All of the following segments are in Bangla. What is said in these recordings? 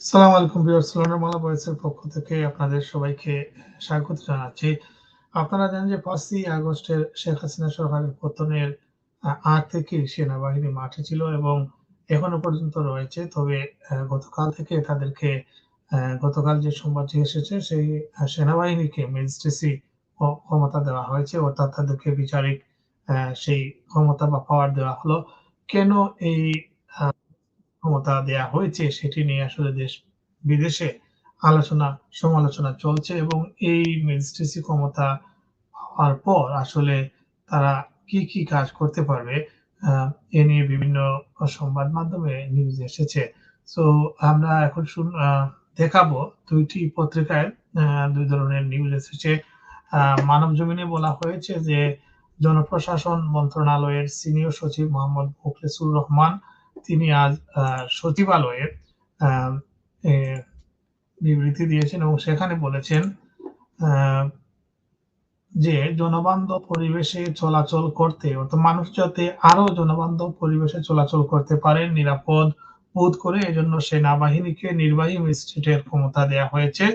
সালাম আলাইকুম সোলানের মালা পক্ষ থেকে আপনাদের সবাইকে স্বাগত জানাচ্ছি। আপনারা জানেন যে পাঁচই আগস্টের শেখ হাসিনা সরকারের পতনের আগ সেনাবাহিনী মাঠে ছিল এবং এখনও পর্যন্ত রয়েছে। তবে গতকাল থেকে তাদেরকে গতকাল যে সংবাদটি এসেছে, সেই সেনাবাহিনীকে ম্যাজিস্ট্রেসি ক্ষমতা দেওয়া হয়েছে। অর্থাৎ তাদেরকে বিচারিক সেই ক্ষমতা বা পাওয়ার দেওয়া হলো। কেন এই ক্ষমতা দেয়া হয়েছে, সেটি নিয়ে আসলে দেশ বিদেশে আলোচনা, সমালোচনা চলছে এবং এই ম্যাজিস্ট্রেসি ক্ষমতা হওয়ার পর আসলে তারা কি কি কাজ করতে পারবে এ নিয়ে বিভিন্ন সংবাদ মাধ্যমে নিউজ এসেছে। তো আমরা এখন শুন দেখাবো দুইটি পত্রিকায় দুই ধরনের নিউজ এসেছে। মানব জমিনে বলা হয়েছে যে জনপ্রশাসন মন্ত্রণালয়ের সিনিয়র সচিব মোহাম্মদ মুখলেসুর রহমান তিনি আজ সচিবালয়ের বিবৃতি দিয়েছেন এবং সেখানে বলেছেন যে জনবান্ধব পরিবেশে চলাচল করতে, অর্থাৎ মানুষ যাতে আরও জনবান্ধব পরিবেশে চলাচল করতে পারে, নিরাপদ বোধ করে এজন্য সেনাবাহিনীকে নির্বাহী ম্যাজিস্ট্রেটের ক্ষমতা দেয়া হয়েছে।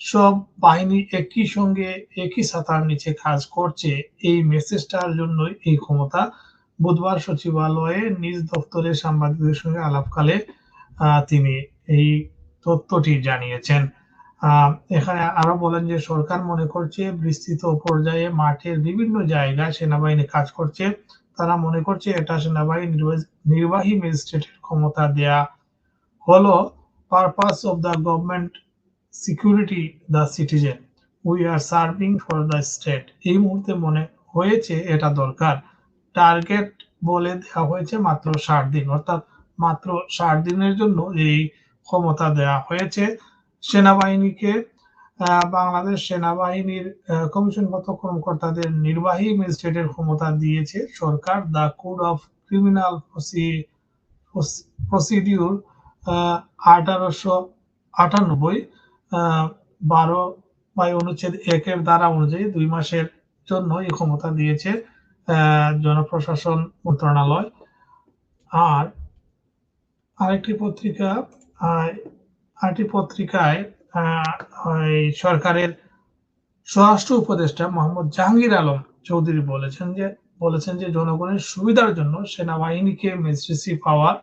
সব বাহিনী একই সঙ্গে একই ছাতার নিচে কাজ করছে, এই মেসেজটার জন্য এই ক্ষমতা বুধবার সচিবালয়ে নিজ দপ্তরে সাংবাদিকদের সঙ্গে আলাপকালে তিনি এই তথ্যটি জানিয়েছেন। এখানে আরও বলেন যে, সরকার মনে করছে বিস্তৃত পর্যায়ে মাঠের বিভিন্ন জায়গায় সেনাবাহিনী কাজ করছে। তারা মনে করছে এটা সেনাবাহিনী নির্বাহী ম্যাজিস্ট্রেটের ক্ষমতা দেয়া হলো। Purpose of the government security the citizen we are serving for the state এই মুহূর্তে মনে হয়েছে এটা দরকার। টার্গেট বলে দেওয়া হয়েছে মাত্র ষাট দিন। অর্থাৎ মাত্র ষাট দিনের জন্য এই ক্ষমতা দেওয়া হয়েছে। সেনাবাহিনীকে বাংলাদেশ সেনাবাহিনীর কমিশনগত কর্মকর্তাদের নির্বাহী ম্যাজিস্ট্রেটের ক্ষমতা দিয়েছে সরকার, the code of criminal procedure আঠারোশো আটানব্বই বারো বাই অনুচ্ছেদ একের দ্বারা অনুযায়ী দুই মাসের জন্য এই ক্ষমতা দিয়েছে। জনপ্রশাসন মন্ত্রণালয়। আর আরেকটি পত্রিকা আরেকটি পত্রিকায় সরকারের স্বরাষ্ট্র উপদেষ্টা মোহাম্মদ জাহাঙ্গীর আলম চৌধুরী বলেছেন যে বলেছেন যে জনগণের সুবিধার জন্য সেনাবাহিনীকে ম্যাজিস্ট্রেসি পাওয়ার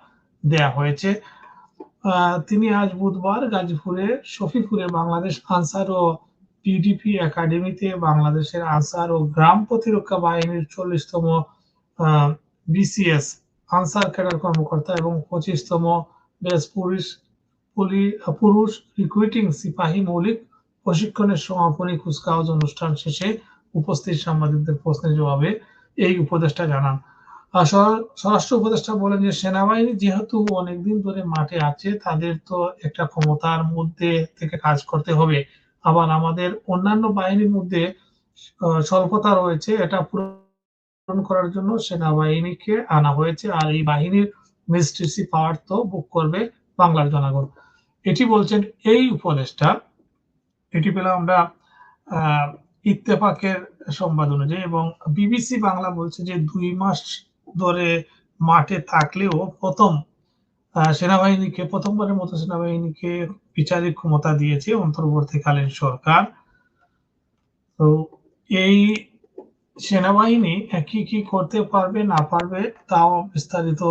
দেয়া হয়েছে। তিনি আজ বুধবার গাজীপুরে শফিপুরে বাংলাদেশ আনসার ও পিডিপি একাডেমিতে বাংলাদেশের আনসার ও গ্রাম প্রতিরক্ষা বাহিনীর চল্লিশতম বিসিএস আনসার ক্যাডার কর্মকর্তা এবং পঁচিশতম বেস পুলিশ পুরুষ রিক্রুটিং সিপাহী মৌলিক প্রশিক্ষণের সমাপনী কুচকাওয়াজ অনুষ্ঠান শেষে উপস্থিত সাংবাদিকদের প্রশ্নের জবাবে এই উপদেষ্টা জানান। স্বরাষ্ট্র উপদেষ্টা বলেন যে, সেনাবাহিনী যেহেতু অনেকদিন ধরে মাঠে আছে, তাদের তো একটা ক্ষমতার মধ্যে থেকে কাজ করতে হবে। আবার আমাদের অন্যান্য বাহিনীর মধ্যে স্বল্পতা রয়েছে, এটা পূরণ করার জন্য সেনাবাহিনীকে আনা হয়েছে। আর এই বাহিনীর মিস্ট্রিসি পাওয়ার তো বুক করবে বাংলার জনগণ। এটি বলছেন এই উপদেশটা এটি পেলাম আমরা ইত্তেফাকের সংবাদ অনুযায়ী এবং বিবিসি বাংলা বলছে যে দুই মাস ধরে মাঠে থাকলেও প্রথম সেনাবাহিনীকে, প্রথমবারের মতো সেনাবাহিনীকে বিচারিক ক্ষমতা দিয়েছে অন্তর্বর্তীকালীন সরকার। তো এই সেনাবাহিনী কি কি করতে পারবে, না পারবে, তাও বিস্তারিত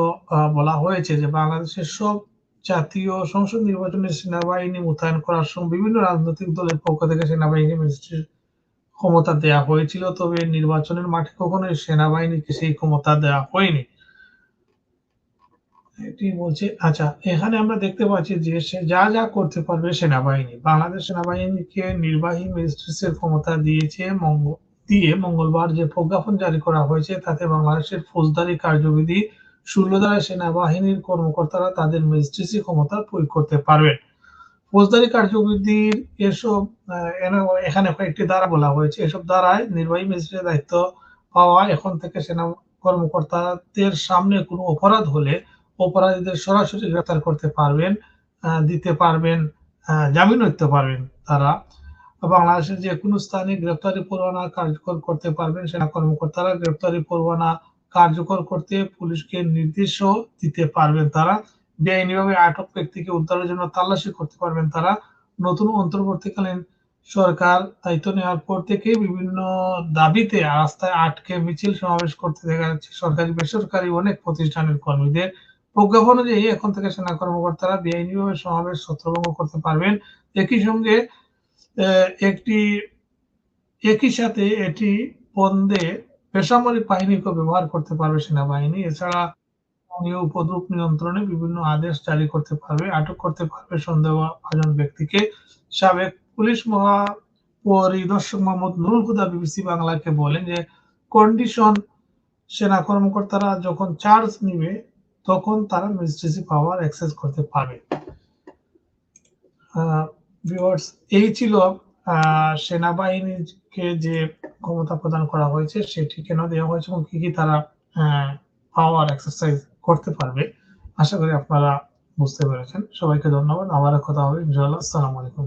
বলা হয়েছে যে বাংলাদেশের সব জাতীয় সংসদ নির্বাচনে সেনাবাহিনী মোতায়েন করার সময় বিভিন্ন রাজনৈতিক দলের পক্ষ থেকে সেনাবাহিনী মিনিস্ট্রির ক্ষমতা দেয়া হয়েছিল। তবে নির্বাচনের মাঠে কখনোই সেনাবাহিনীকে সেই ক্ষমতা দেওয়া হয়নি। এটি বলছে। আচ্ছা এখানে আমরা দেখতে পাচ্ছি যে সে যা যা করতে পারবে সেনাবাহিনী। বাংলাদেশ সেনাবাহিনীকে নির্বাহী ম্যাজিস্ট্রেটের ক্ষমতা দিয়েছে মঙ্গল দিয়ে মঙ্গলবার যে প্রজ্ঞাপন জারি করা হয়েছে, তাতে বাংলাদেশের ফৌজদারি কার্যবিধি ষোলো সেনাবাহিনীর কর্মকর্তারা তাদের ম্যাজিস্ট্রেসি ক্ষমতা প্রয়োগ করতে পারবেন। ফৌজদারি কার্যবিধির এসব এখানে কয়েকটি দ্বারা বলা হয়েছে। এসব দ্বারায় নির্বাহী ম্যাজিস্ট্রেটের দায়িত্ব পাওয়া, এখন থেকে সেনা কর্মকর্তাদের সামনে কোনো অপরাধ হলে অপরাধীদের সরাসরি গ্রেফতার করতে পারবেন দিতে পারবেন জামিন হইতে পারবেন তারা। বাংলাদেশের যে কোনো স্থানে গ্রেফতারি পরোয়ানা কার্যকর করতে পারবেন সেনা কর্মকর্তারা। গ্রেফতারি পরোয়ানা কার্যকর করতে পুলিশকে নির্দেশও দিতে পারবেন তারা। বেআইনিভাবে আটক ব্যক্তিকে উদ্ধারের জন্য তল্লাশি করতে পারবেন তারা। নতুন অন্তর্বর্তীকালীন সরকার দায়িত্ব নেওয়ার পর থেকে বিভিন্ন দাবিতে রাস্তায় আটকে মিছিল সমাবেশ করতে দেখা যাচ্ছে। সরকারি, বেসরকারি অনেক প্রতিষ্ঠানের কর্মীদের প্রজ্ঞাপন অনুযায়ী এখন থেকে সেনা কর্মকর্তারা বেআইনিভাবে সমাবেশ ছত্রভঙ্গ করতে পারবেন। একই সঙ্গে একটি, একই সাথে এটি বন্ধে বেসামরিক বাহিনীকে ব্যবহার করতে পারবে সেনাবাহিনী। এছাড়া উপদ্রব নিয়ন্ত্রণে বিভিন্ন আদেশ জারি করতে পারবে, আটক করতে পারবে সন্দেহভাজন ব্যক্তিকে। সাবেক পুলিশ মহা পরিদর্শক মোহাম্মদ নুরুল হুদা বিবিসি বাংলাকে বলেন যে, কন্ডিশন সেনা কর্মকর্তারা যখন চার্জ নিবে তখন তারা ম্যাজিস্ট্রেসি পাওয়ার অ্যাক্সেস করতে পারবে। এই ছিল সেনাবাহিনীকে যে ক্ষমতা প্রদান করা হয়েছে, সেটি কেন দেওয়া হয়েছে এবং কি কি তারা পাওয়ার এক্সারসাইজ করতে পারবে, আশা করি আপনারা বুঝতে পেরেছেন। সবাইকে ধন্যবাদ। আবার কথা হবে। ইনশাআল্লাহ। আসসালামু আলাইকুম।